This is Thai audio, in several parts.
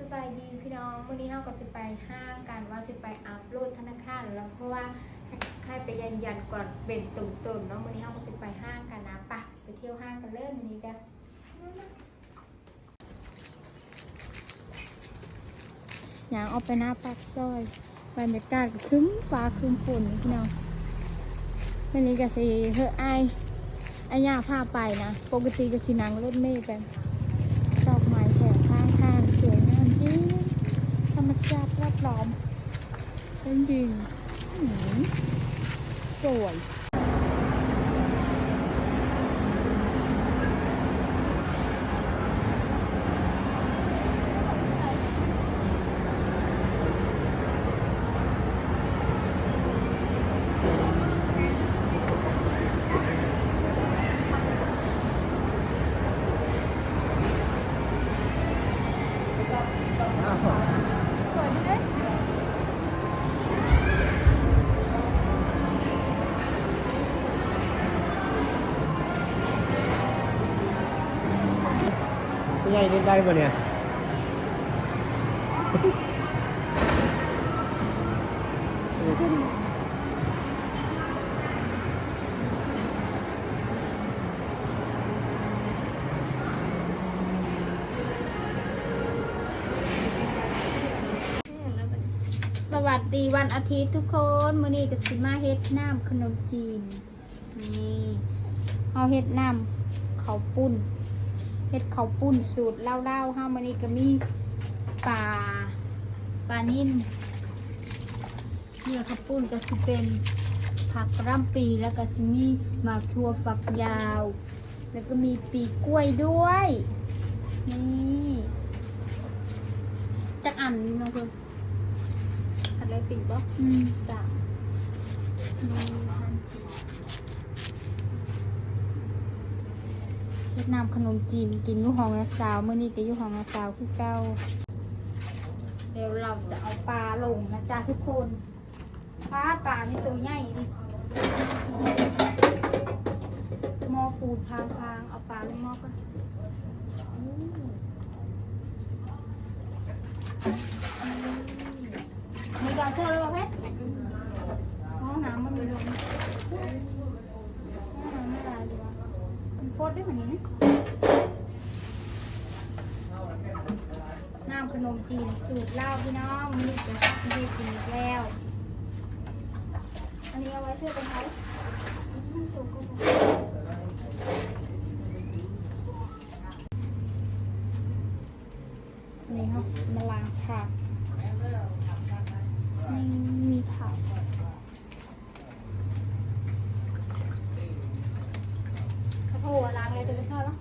สบายดีพี่น้องวันนี้เราก็สิไปห้างกันว่าสิไปอัพโหลดธนาคารแล้วเพราะว่าใครไปยันยันก่อนเป็นตุ่มตุ่มๆเนาะวันนี้เราก็สิไปห้างกันนะปะไปเที่ยวห้างกันเริ่มวันนี้จ้ะอย่างออกไปหน้าปากซอยบรรยากาศคึ้มฟ้าคึ้มฝนพี่น้องวันนี้ก็สิเฮอไอายไอ้ย่าพาไปนะปกติก็สินังรถเมล์ไป ดอกไม้แถวข้างทางสวยงามจริงธ รรมชาติรอบล้อมจริงสวย ผู้ใหญ่ได้ปะเนี่ยสวัสดีวันอาทิตย์ทุกคนมื้อนี้ก็สิมาเฮ็ดน้ำขนมจีน นี่เฮาเฮ็ดน้ำเขาวปุ้น เฮ็ดข้าวปุ้นสูตรเล่าๆเฮามื้อนี้ก็มีปลาปลานิ่นเนี่ยข้าวปุ้นก็สิเป็นผักร่ำปีแล้วก็สิมีหมากทั่วฝักยาว แล้วก็มีปีกล้วยด้วย นี่จักอันน้องคุณอะไรปีบ่อืมสาม นี่พันเวียดนามขนมจีนกินอยูห้องละสาวเมื่อนี้ก็อยูห้องละสาวคือเก้าเดี๋ยวเราจะเอาปลาลงนะจ๊ะทุกคนปลาปลานี่ตัวใหญ่ดิหม้อปูดพางพางๆเอาปลาลงหม้อก่อนมีการเสื้อแล้วป่ะเพชร ห้องน้ำมันมีลมห้องน้ำไม่ลายดีวะ มันโคตรได้เหมือนนี้นะน้ำขนมจีนสูตรเหล้าพี่น้องมีเป็นไม่ได้กินอีกแล้ว อันนี้เอาไว้เชื่อเป็นไทยไม่สุกก็พออันนี่ครับมาล้างผักนี่มีผัก ข้าวโพดล้างเลยจะไม่ชอบหรอ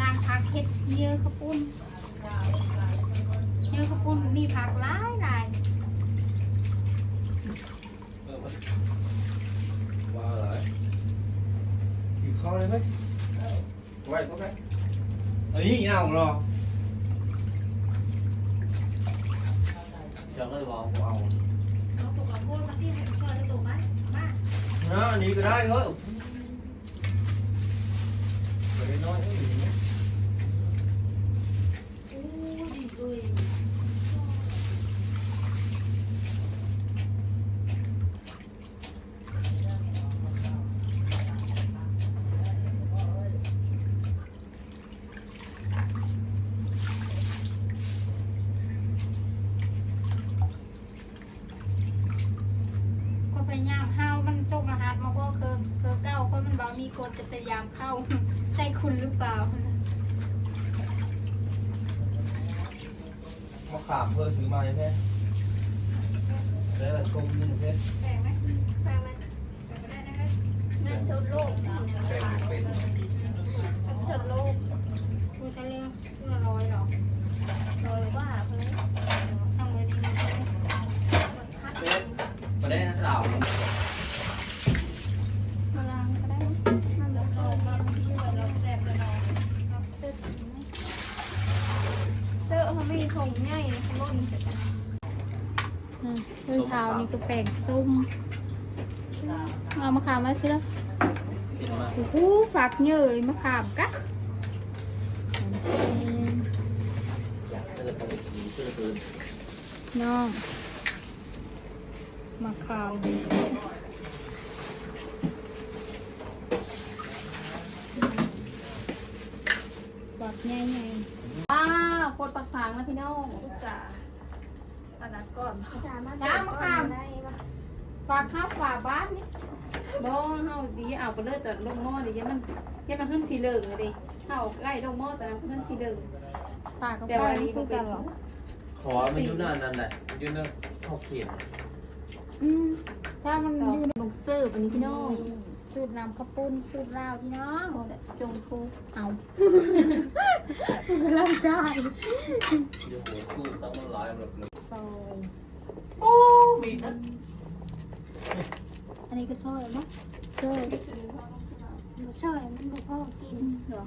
ล้างผักเห็ดเยอะข้าวปุ้นเยอะข้าวปุ้นมี ผักหลายหลายว่าอะไรอยู่ข้าวเลยไหมไว้ก็ได้เอ้ยเอาหรอจะก็เลยบอกเอาเอาปกกับพวกมาที่ให้ก่อจะตกไหมมาเนะอันนี้ก็ได้เฮ้ยไปน้อยเอ้ย อู้ดีเลย ก็พยายามห้าวมันจมรหัสมาว่าคือคือเก้าคนมันบอกมีกฎ จะพยายามเข้าใช่คุณหรือเปล่ามาขามเพื่อซื้อมาเลยแม่แล้วก็ชมนี่นะเพื่อนแพงไหมแพงไหมแพงก็ได้นะคะเงินชดโลก แข่งเป็น เงินชดโลกคุณจะเลือกชุดละร้อยหรอร้อยกว่าคนละทำเงิน สาว มาล้างก็ได้มาล้าง เอามาช่วยเราแซ่บเลยเนาะ เสื้อเสื้อเขาไม่มีถุงใหญ่เขาล่นเสร็จแล้วเสื้อเท้านี่ก็ แปลงส้มเอามาขามมาสิแล้วกินมาโอ้โหฝากเยอะเลยมะขามกะอยากให้เราไปกินเสื้อคืนน้องมะขามบอดใหญ่ใหญ่อ้าวโคตรปักฟางนะพี่น้องอุตส่าห์ อันนั้นก่อนจ้ามะขามฝากข้าวฝากบ้านนี่บ่เฮาดีเอาไปเลยแต่ลงหม้อดิยังมันยังมันขึ้นสีเหลืองเลยดิเฮาใกล้ลงหม้อแต่มันขึ้นสีเหลืองฝากกับแต่ใครว่าอันนี้คืบ่อเป็กันนเหรอขอมันยุ่นั่นนั่นแหละยุ่นั่นเข้าเขียนอืมถ้ามันอยู่ในลงเสิร์ฟอันนี้พี่น้องสูตรน้ำข้าวปุ้นสูตรลาวพี่น้องบ่แหละจงคูเอาเริ่มได้ เดี๋ยวหัวคู่ต้องมันลายแบบนึง ซอยโอ้มีทั้งอันนี้ก็ซอยเนาะซอยซอยมันบ่พอกินเหรอ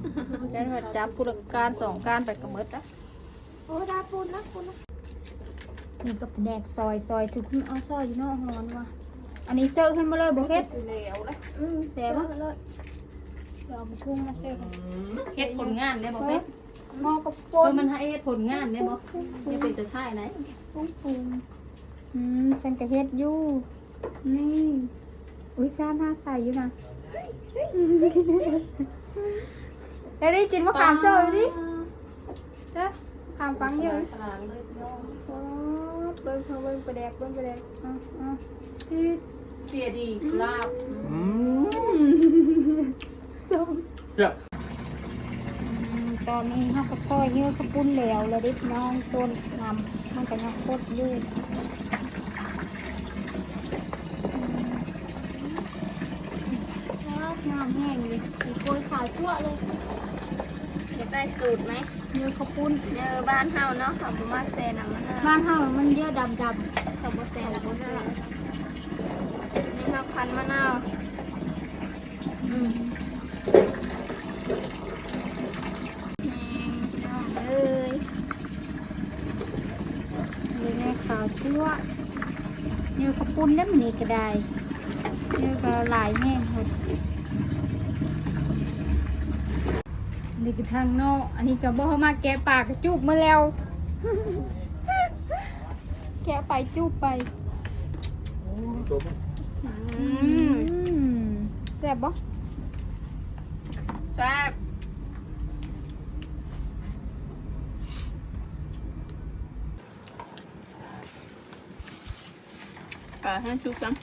แล้วก็จับผู้ละการสองการไปกับมดอะโอ้ดาปูนนะปูนนะนี่ก็แดกซอยซอยถึงเอาซอยอยู่นอกหอนว่ะอันนี้เซิร์ขึ้นมาเลยบอกเฮ็ดสิแล้วละอืมเสียบ้างเลยเรามาทุ่งมาเซิร์เฮ็ดผลงานได้บ่เฮ้เฮ็ด มอกับเอปูอนมันให้เฮ็ดผลงานได้บ่จะเป็นจะท่ายไหนปุ้งปุ้งอืมฉันก็เฮ็ดอยู่นี่อุ้ยซ่าหน้าใสอยู่นะเดี๋ยวได้กินมะขามโชว์เลยดิเจ้าขามฟังอยู่โอ้เบิ้งเขาเบิ้งประแดกเบิ้งประแดกอะอะชีดเสียดีลาบอืมส้มเจ้าอืม ตอนนี้เขาก็พ่อเยอะขาวปุ้นแล้วแล้วดิน้องต้นนำมันก็ยังโคตรยืดน้ำแห้งเลยมีกยขายทั่วเลยจะได้สูตรไหมเยอะขาวปุ้นเนอบ้านเฮาเนาะขาบอกว่าแซนำมันบ้านเฮามันเยอะดำดเขาบอกแซนำมันนี่เขาพันมะนาวอืม เอ้ย เลยแม่ ขาวทั่วเยอะขาวปุ้นได้มันนี่ก็ได้เยอะก็หลายแห้งหมดนี่คือทางนอกอันนี้ก็บ่มาแกะปากกระจุบมาแล้ว แกะไปจุบไปจบอืมอืมแซ่บบ่แซ่บ อ่าให้ชุบจัง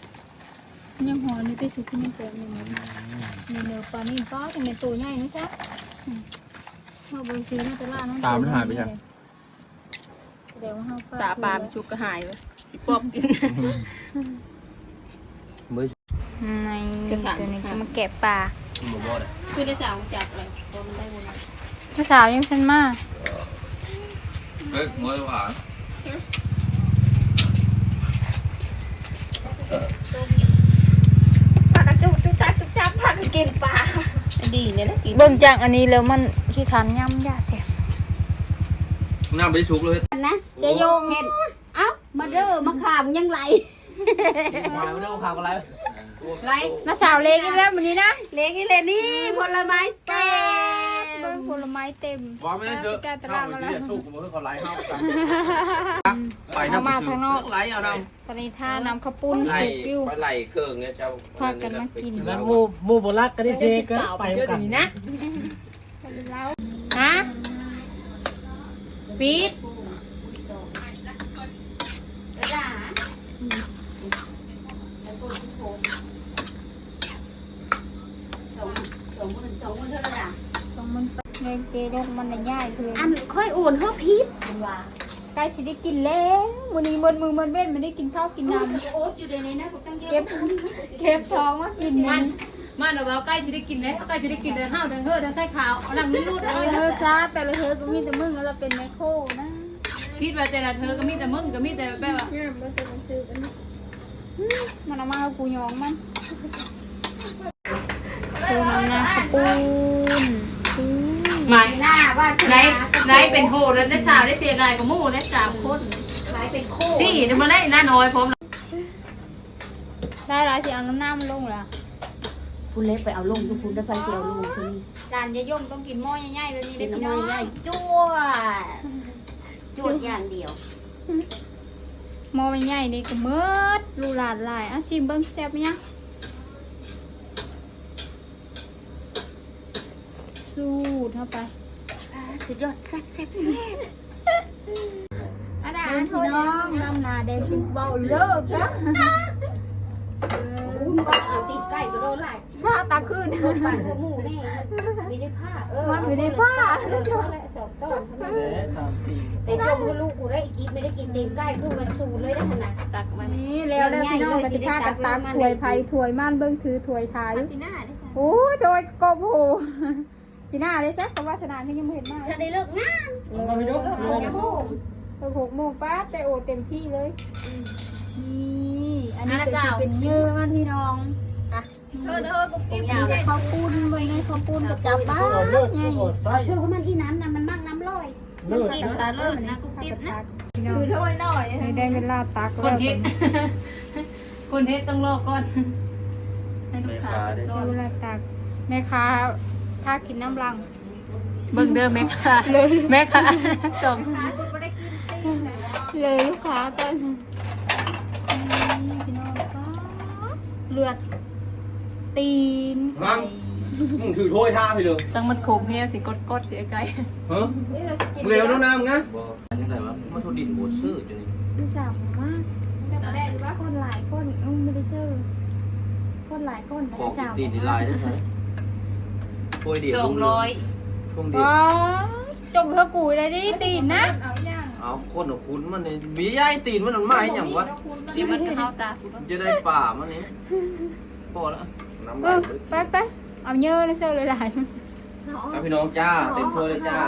ยังหอยนี่ก็สุกยังเปิดนี่นี่เนื้อปลานี่ก็จะเป็นตัวใหญ่นะจ๊ะอืมมาเบนซีน่าจะล่าน้องเดี๋ยวเฮาตาปลาไปชุบก็หายเลยพี่ป๊อบกินมือในกระถางตัวนี้จะมาแกะปลาหมูบอดคือได้สาวจับเลยตัวมันได้บุญภาษาวยังเพิ่นมาเฮ้ยมวยหวาน ผักกระจุกจุกจับจุกจับผักกินปลาดีเนี่ยนะกินเบิ่งจากอันนี้แล้วมันที่ทานย่ำยาเสียน้ำไปชุบเลยนะจะโยงเห็นเอ้ามาเด้อมาขามยังไหลมาไม่ได้ข่าวอะไรไรน้าสาวเล็กอีกแล้ววันนี้นะเล็กนี่เลยนี่ผลไม้เต็ เบิ่งมผลไม้เต็มว่าไม่ได้เจอไปตเข้าลาดไปมาแล้วที่ชุบผมเพื่อเขาไล่เข้ากันไปเอามาทางนอกไล่เอานตอนนี้ท่าน้ำข้าวปุ้นำไล่ถูกกิ้วไปไล่เครื่องเนี่ยเจ้าพากันมากินแล้วหมูหมูโบรักก็ได้เซก็สาวไปไปเยอะกัอนย่างนี้นะฮะปีดสองสองหมื่นสองหมื่นเท่าไหร่ ล่ะต้องมันเงยเจดงมันน่ะย่ายคืออันค่อยโอนเฮาพิษว่าใกล้สิได้กินแล้วมื้อนี้มื้อมือมื้อเว้นไม่ได้กินข้าวกินน้ำโอ๊ตอยู่ในนี้นะกูตั้งเยอะเก็บเก็บท้องมากินมันี่นมันเอาไว้ใกล้จะได้กินเลยใกล้จะได้กินเลยห้าวเดินเฮ้อเดินไข่ขาวหลังนี้รูดเอเอาอเธอจ้าแต่ละเธอก็มีแต่มึงแล้วเราเป็นไมโครนะคิดว่าแต่ละเธอก็มีแต่มึงก็มีแต่แบบว่าเนี่ยมันจะมันซื้อกันนี่มันเอามาเอากูยองมันปูน้ำหน้าข้าวปุ้นอืม หมายหน้าว่าไหนไหนเป็นโหแล้วได้สาวได้เสียดายกับหมู่ได้สามคนไหนเป็นโคสี่เดี๋ยวมาได้หน้าน้อยพร้อมได้แล้วสิเอาน้ำหน้ามันลงละคุณเล็กไปเอาลงทุกคุณได้ไปเสียเอาลงใช่ไหมจานยายยมต้องกินหม้อใหญ่ๆแบบนี้เป็ได้นพี่น้ำน้มัอนงได้จ้วจวดอย่างเดียวหม้อใหญ่ๆนี่ก็เมิดลูหลานหลายอะชิมเบิ้งแซ่บไหมยัง สูดเข้าไปสุดยอดแซ่บแซ่บแซ่บอาดาพี่น้องลำนาแดงเป็นเบาเลิกนะเออคุณว่าเอาตีนไก่ก็โดนหลายถ้าตาขึ้นโดนปากกับหมูแน่มีได้ผ้าเออมันอยู่ในผ้าเออเอาละสองต้นแหมสามปีแต่ยมกับลูกกูได้อีกกีไม่ได้กินตีนไก่คือวันสูเลยนะขนาดตักมานี่แล้วแล้วพี่น้องกติกาตักตักถวยไผ่ถวยม่านเบิ้งถือถวยทายสิหน้าได้สโอ้ยถวยกบโห จีน่าเลยจ้ะแต่ว่าชนะที่ยังไม่เห็นมากถ้าได้เลิกงานลงมาไม่ยกลงมาไม่ยกเออหกโมงป้าใจโอเต็มที่เลยนี่อันนี้ก็จะเป็นเยื่อมันพี่น้องเออเออกูอันนี้ก็ข้าวปุ้นไว้ไงข้าวปุ้นกับจับบ้าเอาเลิศไงเอาไส้เชื่อว่ามันอีน้ำนะมันมากน้ำลอยเลิศกินนะตาเลิศนะกุ๊กกิ๊บนะพี่น้องคือถ้วยหน่อยให้ได้เวลาตักคแล้นวเฮ็ดคนเฮ็ดต้องรอก่อนให้ลูกค้าก่อนเวลาตักแม่ค้า ถ้ากินน้ำลังเบิ่งเด้อแม่ค้าแม่ค้าสมเลยลูกค้ากันพี่น้องป้าเลือด ตีนมังมึงถือถ้วยท่าไปเลยตั้งมันโคมเฮียสิกดกดเสียไกลเฮ้ยนี่เราจะกินมึงเร็วน้องน้ำนะบอกอันนี้อะไรวะมันทุดินโบดซื่อจนนี่ดูสาวมากแต่ประเด็นว่าคนหลายคนอุ้มไม่ได้ชื่อคนหลายคนแต่ของสาวตีนดีลายได้ใช่ ถ้วยเดียวสองร้อยช่วงเดียวอ๋อจงเธอกูเลยดิตีนนะเอาคนของคุณมันเนี่ยมีย่ายตีนมันมันมาให้หยังวะเดี๋ยวมันก็เข้าตากูจะได้ป่ามันนี่พอแล้วน้ำเอลายอเลยไปไปเอาเยอะเลยเซอร์เลยหลายครับพี่น้องจ้าเต็มถ้วยเลยจ้า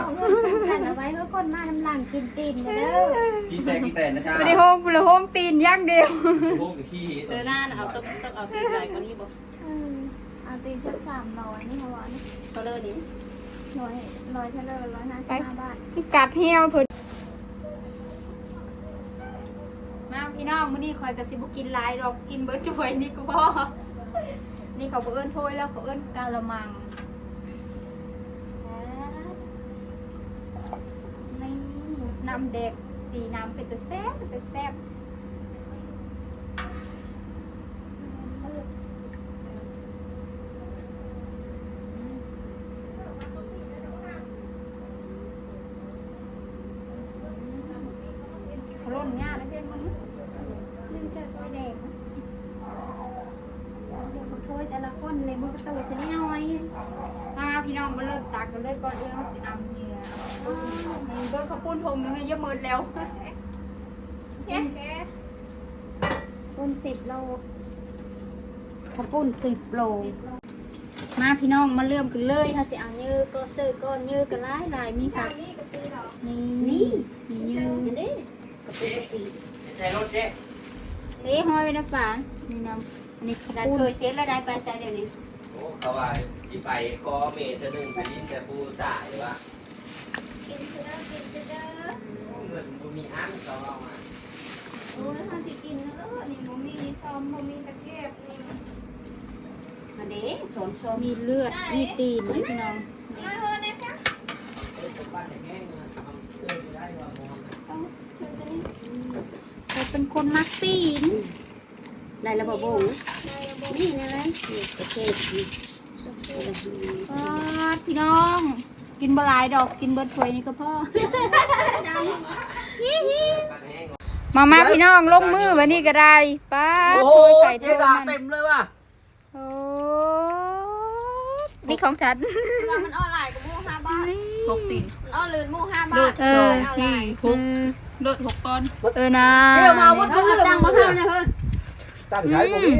กันเอาไว้เพื่อคนมาน้ำลังกินตีนมาเด้อกี่แต่กี่แต่นะจ้าไม่ได้ห้องเลยห้องตีนอย่างเดียวโอ้ยขี้เจอหน้าเอาต้องต้องเอาตีนใหญ่กว่านี้บ่เอาตีนชักสามร้อยนี่เขาบอก นี่ก็เลยนี่ร้อยร้อยเท่าไรร้อยห้าสิบห้าบาทกัดเหี่ยวเพิ่นมาพี่น้องมื้อนี้คอยกระสิบกินหลายดอกกินเบิร์ดถ้วยนี่ก็พอนี่เขาบ่เอิ้นถ้วยแล้วเขาเอิ้นกะละมังนี่น้ำเด็กสีน้ำเป็นแต่แซ่บเป็นแต่แซ่บเขาล่นง่ายนะเพื่อนมึง นึ่งเชือกไว้แดงเดี๋ยวเขาโทษแต่ละคนเลยมันก็ตัวชนิดน้อย มาพี่น้ องมาเริ่มตักกันเลยก่อนอื่นเราสิอำเหยื่อนี่เบิร์ดเขาปุ้นทมนึงเนี่ยเยอะเมินแล้วเย้แกปุ้นสิบโลข้าวปุ้นสิบโล มาพี่น้องมาเริ่มกันเลยถ้าสิเอาเยอะก็ซื้อก้อนเยอะกันหลายหลายมีค่ะนี่นี่มีเยอะนดิกระปิกกระปิใส่รถเจ๊นี่ห้อยไว้นะป่านนี่น้ำอันนี้ข้าวปุ้นเคยเสียแล้วได้ไปใส่เดี๋ยวนี้โอ้เขาว่า ที่ไปคอเมย์จะนึงไปลิ้นแต่ปูจ่ายวะกินเสือกินเสือเงินมันมีอันเขาเอามาโอ้ยถ้าสิกินเด้อนี่บ่มีชอมบ่มีตะเกียบนี่มาเด้สอนสอนมีเลือดมีตีนนี่พี่น้องเออผมบ้านแต่แห้ะเราเป็นคนมักตีนได้ระบบงนี่นะนั่นนี่กระเทียมนี่ ปาดพี่น้อง กินบหลายดอกกินเบิดถ้วยนี่ก็พอบ้านแห้งมามาพี่น้องลงมือวันนี้ก็ได้ป้าดโอ้ถ้วยไก่เจ๊ถ้วยดามันเต็มเลยว่ะโอ้นี่ของฉัน ว่ามันออนไลน์กับหมู่ห้าบาทหกตีนมันออนเลยหมู่ห้าบาเลือทดเอสอองที่หกเลือดหกก้อนเออนะเดี๋ยวมาวัดเอาตังค์มาเท่านะเฮ้ยตั้งใจตรงนี้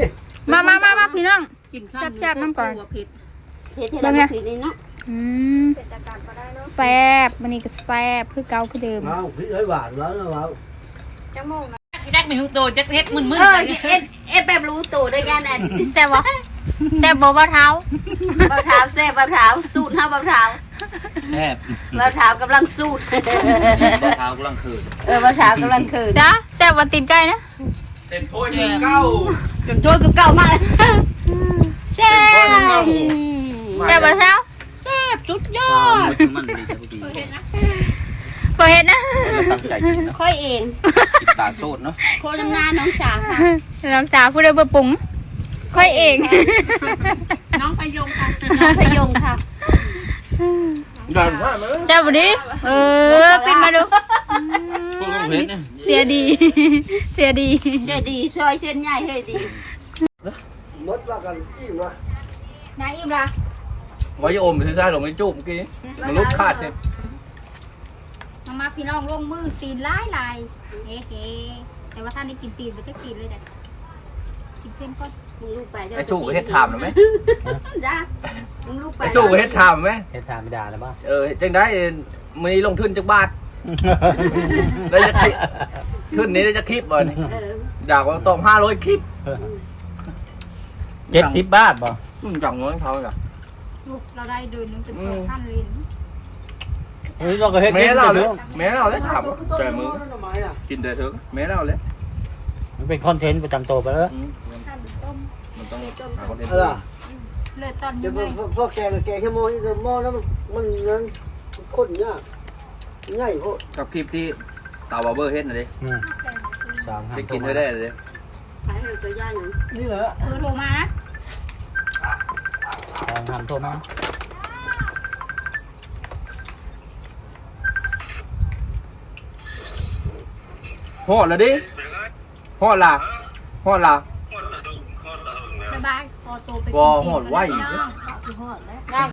มามามามาพี่น้อง กินข้าวแซ่บๆน้ำก่อน เผ็ด เพชรที่เราผิดนี่เนาะอืมเป็นจักรก็ได้เนาะแซ่บวันนี้ก็แซ่บคือเก่าคือเดิม เอาพี่เอ้ยหวานแล้วนะว่าจังโมงนะคแรกมีหูโตจักเฮ็ดมึนเออเอ็ดเอ็ดแบบรู้ตัวด้วยกันอันแซ่บบ่แซ่บบ่บ่เท้าเบาเท้าแซ่บเบาเท้าสูตรห้าเบาเท้าแซ่บเบาเท้ากำลังสูตรเท้ากำลังคืนเออเบาเท้ากำลังคืนจ้าแซ่บบ่ตีนไก่นะเต็มถ้วยเต็มเก้าจนโจนเก่ามากแซ่บ เต็มถ้วยเต็มเก้าแซ่บบ่เท้าแซ่บสุดยอดมันดีใช่ปะพี่บ่เฮ็ดนะตั้งใจกินนะค่อยเองกินตาโซดเนาะโคจำนาน้องจ๋าค่ะน้องจ๋าผู้ใดบ่ปรุงค่อยเอง น้องพยงค่ะน้องพยงค่ะดันผ้ามาแซ่บบ่ดิเออปิดมาดูพวกต้องเห็นเนี่ยเสียดี เสียดีเจดีซอยเส้นใหญ่เฮ้ยดีมดว่ากันอิ่มละนายอิ่มล่ะ ไว้จะอมไปซ่าหลงไม่จุบเมื่อกี้มันลุกขาดใช่มามาพี่น้องลงมือตีนหลายลายเฮ้เฮ้แต่ว่าท่านได้กินตีนไปจะกินเลยเด้อกินเส้นก็มึงลูกไปเดี๋ยวไอ้สู้กับเฮ็ดถามหรือไหมจ้ามึงลูกไปไอ้สู้กับเฮ็ดถามไหมเฮ็ดทานไม่ได้แล้วป่ะเออจังได้มีลงทุนจักบาทได้จะคลิปทุนนี้ได้จะคลิปบ่นี่เอออยากว่าตอบห้าร้อยคลิปเจ็ดสิบบาทป่ะอืมจังเงินเขาเหรอ ลูกเราได้เดินหนึงเป็นอืสอมงพันเลยนเฮ้ยเราก็เฮ็ดแม่เราเลยเนาะแม่เราเลยถามใจมือกินแต่เถอะแม่เราเลยมันเป็นคอนเทนต์ประจำตัวไปแล้ว อืมท่านต้มมันต้องหาคอนเทนต์เออเลือดตอนเดี๋ยัยวงไงพวกแกงกับแกงแค่หม้อนี่หม้อแล้วมันมันนั้นคนยากง่ายพวกกับคลิปที่เต่าบาร์เบอร์เฮ็ดน่ะดิอืมสามห้าไปกินด้วยได้เลยดิขายให้ตัวย่างอยู่นี่แหละเธอโทรมานะ สามห้าโทรมาฮอดแล้วดิฮอดล่ะฮอดล่ะบ๊ายบายขอตัวไปบ่หอดไว้กินข้าวน้องได้